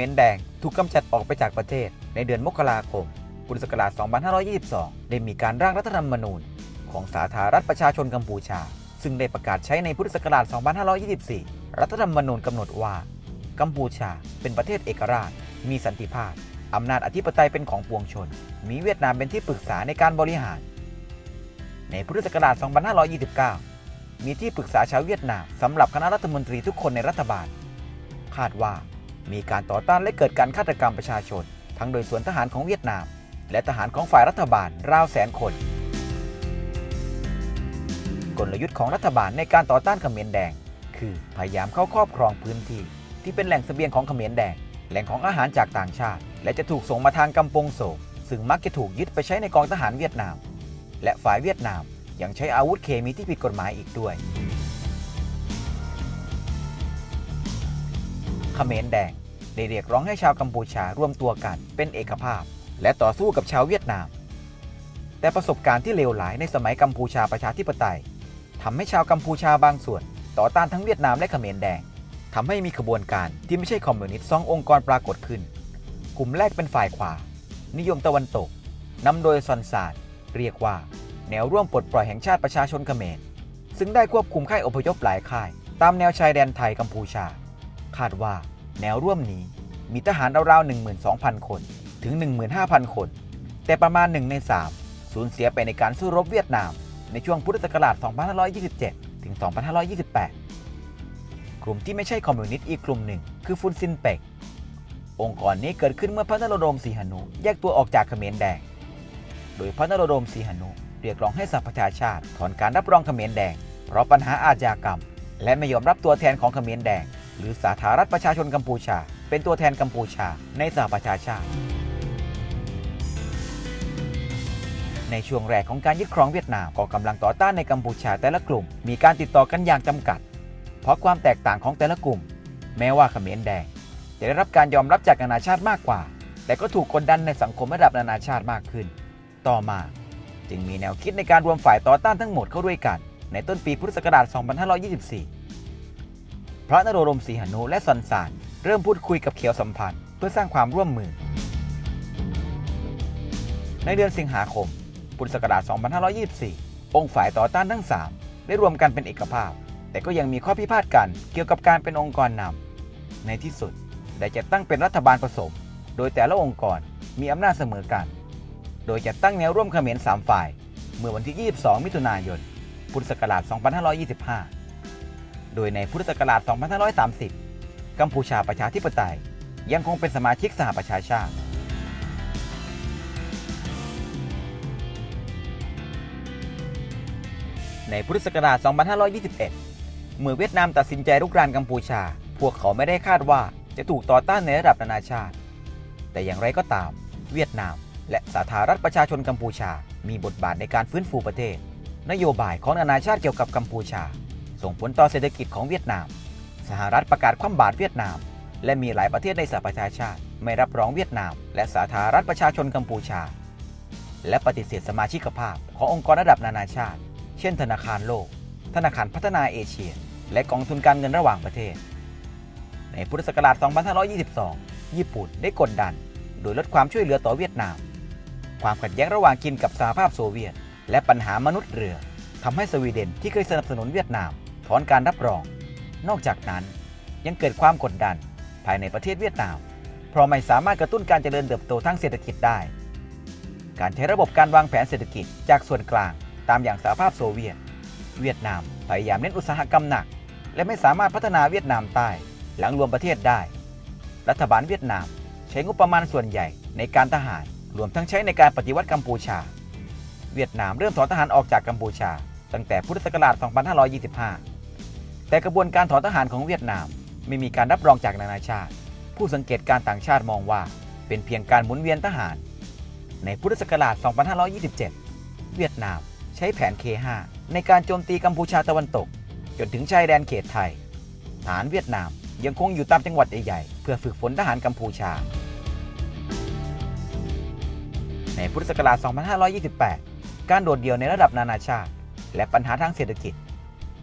มื่อระบบเขมรแดง ถูกกำจัดออกไปจากประเทศ ในเดือนมกราคม พุทธศักราช 2522 ได้มีการร่างรัฐธรรมนูญ ของสาธารณรัฐประชาชนกัมพูชา ซึ่งได้ประกาศใช้ในพุทธศักราช 2524 รัฐธรรมนูญกำหนดว่า กัมพูชาเป็นประเทศเอกราช มีสันติภาพอำนาจอธิปไตยเป็นของปวงชน มีเวียดนามเป็นที่ปรึกษาในการบริหาร ในพุทธศักราช 2529 มีที่ปรึกษาชาวเวียดนามสำหรับคณะรัฐมนตรีทุกคนในรัฐบาล คาดว่า มีการต่อต้านและเกิดการฆาตกรรมประชาชน ทั้งโดยส่วนทหารของเวียดนาม และทหารของฝ่ายรัฐบาลราวแสนคน กลยุทธ์ของรัฐบาลในการต่อต้านเขมรแดง คือพยายามเข้าครอบครองพื้นที่ ที่เป็นแหล่งเสบียงของเขมรแดง แหล่งของอาหารจากต่างชาติ และจะถูกส่งมาทางกำปงโสมซึ่งมักจะถูกยึดไปใช้ในกองทหารเวียดนาม และฝ่ายเวียดนามยังใช้อาวุธเคมีที่ผิดกฎหมายอีกด้วยเขมรแดง ได้เรียกร้องให้ชาวกัมพูชาร่วมตัวกันเป็นเอกภาพ และต่อสู้กับชาวเวียดนาม แต่ประสบการณ์ที่เลวร้ายในสมัยกัมพูชาประชาธิปไตยทำให้ชาวกัมพูชาบางส่วน ต่อต้านทั้งเวียดนามและเขมรแดงทำให้มีขบวนการที่ไม่ใช่คอมมิวนิสต์สององค์กรปรากฏขึ้น กลุ่มแรกเป็นฝ่ายขวา นิยมตะวันตกนำโดยซอนซานเรียกว่า แนวร่วมปลดปล่อยแห่งชาติประชาชนเขมรซึ่งได้ควบคุมค่ายอพยพหลายค่าย ตามแนวชายแดนไทยกัมพูชา คาดว่า แนวร่วมนี้มีทหารราวๆ 12,000 คน ถึง 15,000 คน แต่ประมาณ 1 ใน 3 สูญเสียไปในการสู้รบเวียดนาม ในช่วงพุทธศักราช 2527 ถึง 2528 กลุ่มที่ไม่ใช่คอมมิวนิสต์อีกกลุ่มหนึ่ง คือฟุนซินเปก องค์กรนี้เกิดขึ้นเมื่อพระนโรดมสีหนุ แยกตัวออกจากเขมรแดง โดยพระนโรดมสีหนุ เรียกร้องให้สหประชาชาติถอนการรับรองเขมรแดง เพราะปัญหาอาชญากรรม และไม่ยอมรับตัวแทนของเขมรแดง หรือสาธารณรัฐประชาชนกัมพูชา เป็นตัวแทนกัมพูชาในสหประชาชาติ ในช่วงแรกของการยึดครองเวียดนามก็กำลังต่อต้านในกัมพูชาแต่ละกลุ่ม มีการติดต่อกันอย่างจำกัด เพราะความแตกต่างของแต่ละกลุ่ม แม้ว่าเขมรแดง จะได้รับการยอมรับจากนานาชาติมากกว่า แต่ก็ถูกกดดันในสังคมระดับนานาชาติมากขึ้น ต่อมา จึงมีแนวคิดในการรวมฝ่ายต่อต้านทั้งหมดเข้าด้วยกัน ในต้นปีพุทธศักราช 2524 พระนโรดมศรีหนุและสันสานเริ่มพูดคุยกับเขียวสัมพันธ์เพื่อสร้างความร่วมมือ ในเดือนสิงหาคม พุทธศักราช 2524 องค์ฝ่ายต่อต้านทั้ง 3 ได้รวมกันเป็นเอกภาพ แต่ก็ยังมีข้อพิพาทกันเกี่ยวกับการเป็นองค์กรนำ ในที่สุดได้จัดตั้งเป็นรัฐบาลผสม โดยแต่ละองค์กรมีอำนาจเสมอกัน โดยจัดตั้งแนวร่วมเขมร3ฝ่าย เมื่อวันที่ 22 มิถุนายน พุทธศักราช 2525 โดยในพุทธศักราช 2530 กัมพูชาประชาธิปไตย ยังคงเป็นสมาชิกสหประชาชาติในพุทธศักราช 2521 เมื่อเวียดนามตัดสินใจรุกรานกัมพูชา พวกเขาไม่ได้คาดว่าจะถูกต่อต้านในระดับนานาชาติ แต่อย่างไรก็ตาม เวียดนาม และสาธารณรัฐประชาชนกัมพูชา มีบทบาทในการฟื้นฟูประเทศ นโยบายของนานาชาติเกี่ยวกับกัมพูชา ส่งผลต่อเศรษฐกิจของเวียดนาม สหรัฐประกาศคว่ำบาตรเวียดนาม และมีหลายประเทศในสหประชาชาติ ไม่รับรองเวียดนาม และสาธารณรัฐประชาชนกัมพูชา และปฏิเสธสมาชิกภาพขององค์กรระดับนานาชาติ เช่น ธนาคารโลก ธนาคารพัฒนาเอเชีย และกองทุนการเงินระหว่างประเทศ ในพุทธศักราช 2522 ญี่ปุ่นได้กดดัน โดยลดความช่วยเหลือต่อเวียดนาม ความขัดแย้งระหว่างจีนกับสหภาพโซเวียต และปัญหามนุษย์เรือทำให้สวีเดนที่เคยสนับสนุนเวียดนาม ถอนการรับรอง นอกจากนั้นยังเกิดความกดดันภายในประเทศเวียดนาม เพราะไม่สามารถกระตุ้นการเจริญเติบโตทางเศรษฐกิจได้ การใช้ระบบการวางแผนเศรษฐกิจจากส่วนกลางตามอย่างสหภาพโซเวียต เวียดนามพยายามเน้นอุตสาหกรรมหนัก และไม่สามารถพัฒนาเวียดนามใต้หลังรวมประเทศได้ รัฐบาลเวียดนามใช้งบประมาณส่วนใหญ่ในการทหาร รวมทั้งใช้ในการปฏิวัติกัมพูชา เวียดนามเริ่มถอนทหารออกจากกัมพูชา ตั้งแต่พุทธศักราช 2525 แต่กระบวนการถอนทหารของเวียดนามไม่มีการรับรองจากนานาชาติ ผู้สังเกตการต่างชาติมองว่า เป็นเพียงการหมุนเวียนทหาร ในพุทธศักราช 2527 เวียดนามใช้แผน K5 ในการโจมตีกัมพูชาตะวันตก จนถึงชายแดนเขตไทย ฐานเวียดนามยังคงอยู่ตามจังหวัดใหญ่ๆเพื่อฝึกฝนทหารกัมพูชา ในพุทธศักราช 2528 การโดดเดี่ยวในระดับนานาชาติ และปัญหาทางเศรษฐกิจ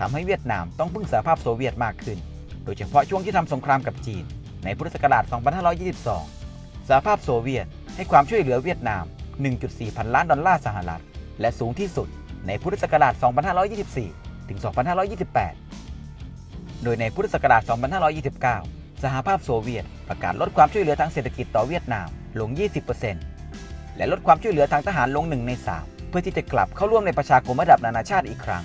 ทำให้เวียดนามต้องพึ่งสหภาพโซเวียตมากขึ้น โดยเฉพาะช่วงที่ทำสงครามกับจีน ในพุทธศักราช 2522 สหภาพโซเวียตให้ความช่วยเหลือเวียดนาม 1.4 พันล้านดอลลาร์สหรัฐ และสูงที่สุดในพุทธศักราช 2524 ถึง 2528 โดยในพุทธศักราช 2529 สหภาพโซเวียตประกาศลดความช่วยเหลือทางเศรษฐกิจต่อเวียดนามลง 20%และลดความช่วยเหลือทางทหารลง1ใน3เพื่อที่จะกลับเข้าร่วมในประชาคมระดับนานาชาติอีกครั้ง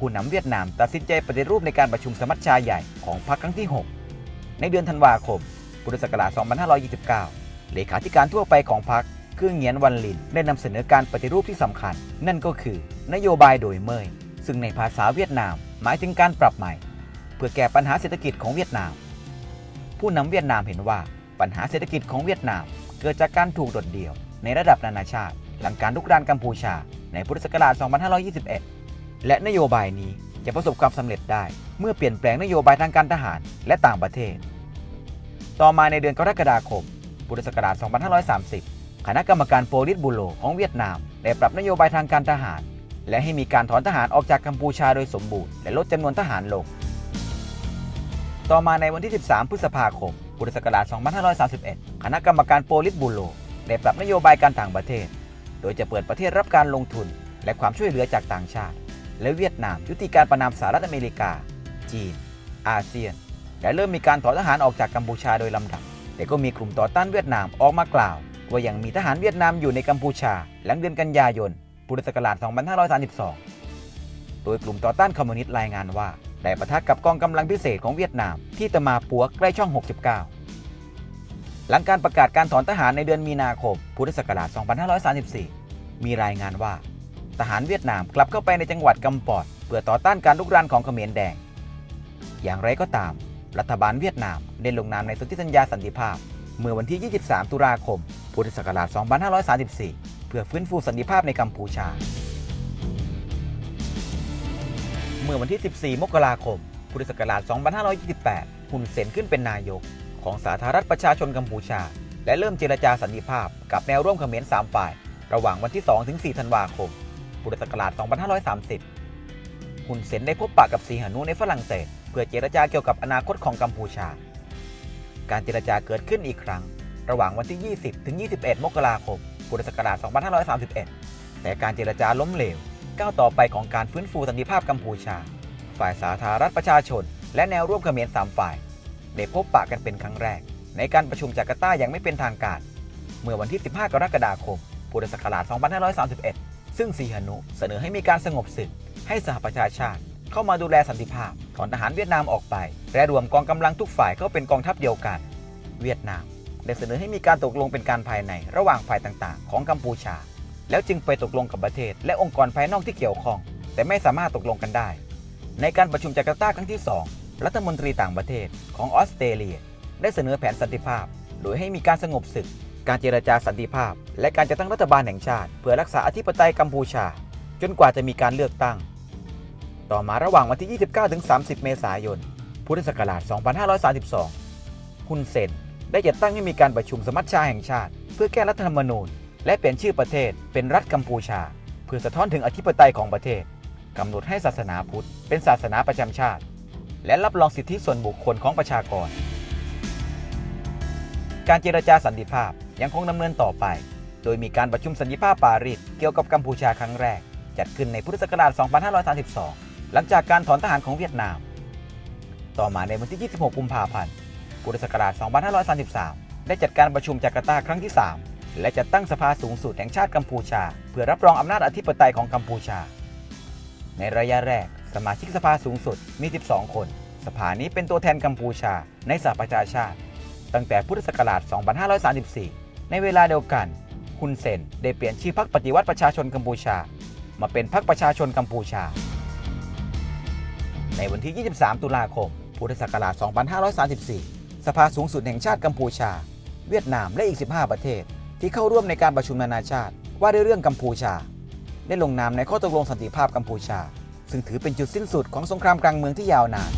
ผู้นำเวียดนามตัดสินใจปฏิรูปในการประชุมสมัชชาใหญ่ของพรรคครั้งที่ 6 ในเดือนธันวาคม พุทธศักราช 2529 เลขาธิการทั่วไปของพรรคคือเงียนวันลินได้นำเสนอการปฏิรูปที่สำคัญ นั่นก็คือนโยบายโดยเมยซึ่งในภาษาเวียดนาม หมายถึงการปรับใหม่ เพื่อแก้ปัญหาเศรษฐกิจของเวียดนาม ผู้นำเวียดนามเห็นว่าปัญหาเศรษฐกิจของเวียดนาม เกิดจากการถูกโดดเดี่ยว ในระดับนานาชาติ หลังการลุกรานกัมพูชา ในพุทธศักราช 2521 และนโยบายนี้จะประสบความสำเร็จได้ เมื่อเปลี่ยนแปลงนโยบายทางการทหารและต่างประเทศ ต่อมาในเดือนกรกฎาคม พุทธศักราช 2530 คณะกรรมการโปลิตบูโรของเวียดนามได้ปรับนโยบายทางการทหาร และให้มีการถอนทหารออกจากกัมพูชาโดยสมบูรณ์และลดจำนวนทหารลง ต่อมาในวันที่ 13 พฤษภาคม พุทธศักราช 2531 คณะกรรมการโปลิตบูโรได้ปรับนโยบายการต่างประเทศ โดยจะเปิดประเทศรับการลงทุนและความช่วยเหลือจากต่างชาติ และเวียดนามยุติการประนามสหรัฐอเมริกา จีน อาเซียน และเริ่มมีการถอนทหารออกจากกัมพูชาโดยลำดับ แต่ก็มีกลุ่มต่อต้านเวียดนามออกมากล่าว ว่ายังมีทหารเวียดนามอยู่ในกัมพูชา หลังเดือนกันยายน พุทธศักราช 2532 โดยกลุ่มต่อต้านคอมมิวนิสต์รายงานว่า ได้ปะทะกับกองกำลังพิเศษของเวียดนามที่ตะมาปัวใกล้ช่อง 69 หลังการประกาศการถอนทหารในเดือนมีนาคม พุทธศักราช 2534 มีรายงานว่า ทหารเวียดนามกลับเข้าไปในจังหวัดกำปอดเพื่อต่อต้านการลุกรานของเขมรแดง อย่างไรก็ตาม รัฐบาลเวียดนามได้ลงนามในสนธิสัญญาสันติภาพ เมื่อวันที่ 23 ตุลาคม พุทธศักราช 2534 เพื่อฟื้นฟูสันติภาพในกัมพูชา เมื่อวันที่ 14 มกราคม พุทธศักราช 2528ฮุนเซนขึ้นเป็นนายก ของสาธารณรัฐประชาชนกัมพูชา และเริ่มเจรจาสันติภาพ กับแนวร่วมเขมร3ฝ่าย ระหว่างวันที่ 2 ถึง 4 ธันวาคม พุทธศักราช 2530ฮุนเซนได้พบปะกับสีหานุในฝรั่งเศส เพื่อเจรจาเกี่ยวกับอนาคตของกัมพูชา การเจรจาเกิดขึ้นอีกครั้ง ระหว่างวันที่ 20 ถึง 21 มกราคม พุทธศักราช 2531 แต่การเจรจาล้มเหลว ก้าวต่อไปของการฟื้นฟูสันติภาพกัมพูชา ฝ่ายสาธารณรัฐประชาชน และแนวร่วมเขมรสามฝ่าย ได้พบปะกันเป็นครั้งแรก ในการประชุมจาการ์ตาอย่างไม่เป็นทางการ เมื่อวันที่ 15 กรกฎาคม พุทธศักราช 2531 ซึ่งสีหนุเสนอให้มีการสงบศึก ให้สหประชาชาติ เข้ามาดูแลสันติภาพถอนทหารเวียดนามออกไป และรวมกองกำลังทุกฝ่ายเข้าเป็นกองทัพเดียวกัน เวียดนามได้เสนอให้มีการตกลงเป็นการภายในระหว่างฝ่ายต่างๆ ของกัมพูชา แล้วจึงไปตกลงกับประเทศ และองค์กรภายนอกที่เกี่ยวข้อง แต่ไม่สามารถตกลงกันได้ ในการประชุมจาการ์ตาครั้งที่ 2 รัฐมนตรีต่างประเทศของออสเตรเลีย ได้เสนอแผนสันติภาพ โดยให้มีการสงบศึก การเจรจาสันติภาพ และการจัดตั้งรัฐบาลแห่งชาติ เพื่อรักษาอธิปไตยกัมพูชา จนกว่าจะมีการเลือกตั้ง ต่อมาระหว่างวันที่ 29ถึง30 เมษายน พุทธศักราช 2532ฮุนเซนได้จัดตั้งให้มีการประชุมสมัชชาแห่งชาติ เพื่อแก้รัฐธรรมนูญ และเปลี่ยนชื่อประเทศเป็นรัฐกัมพูชา เพื่อสะท้อนถึงอธิปไตยของประเทศกำหนดให้ศาสนาพุทธ เป็นศาสนาประจำชาติ และรับรองสิทธิส่วนบุคคลของประชากร การเจรจาสันติภาพ ยังคงดำเนินต่อไป โดยมีการประชุมสันติภาพปารีสเกี่ยวกับกัมพูชาครั้งแรก จัดขึ้นในพุทธศักราช 2532 หลังจากการถอนทหารของเวียดนาม ต่อมาในวันที่ 26 กุมภาพันธ์ พุทธศักราช 2533 ได้จัดการประชุมจาการ์ตาครั้งที่ 3 และจัดตั้งสภาสูงสุดแห่งชาติกัมพูชา เพื่อรับรองอำนาจอธิปไตยของกัมพูชา ในระยะแรก สมาชิกสภาสูงสุดมี 12 คน สภานี้เป็นตัวแทนกัมพูชาในสหประชาชาติตั้งแต่พุทธศักราช 2534 ในเวลาเดียวกันฮุนเซนได้เปลี่ยนชื่อพรรคปฏิวัติประชาชนกัมพูชา มาเป็นพรรคประชาชนกัมพูชา ในวันที่ 23 ตุลาคม พุทธศักราช 2534 สภาสูงสุดแห่งชาติกัมพูชา เวียดนามและอีก 15 ประเทศ ที่เข้าร่วมในการประชุมนานาชาติ ว่าด้วยเรื่องกัมพูชา ได้ลงนามในข้อตกลงสันติภาพกัมพูชา ซึ่งถือเป็นจุดสิ้นสุดของสงครามกลางเมืองที่ยาวนาน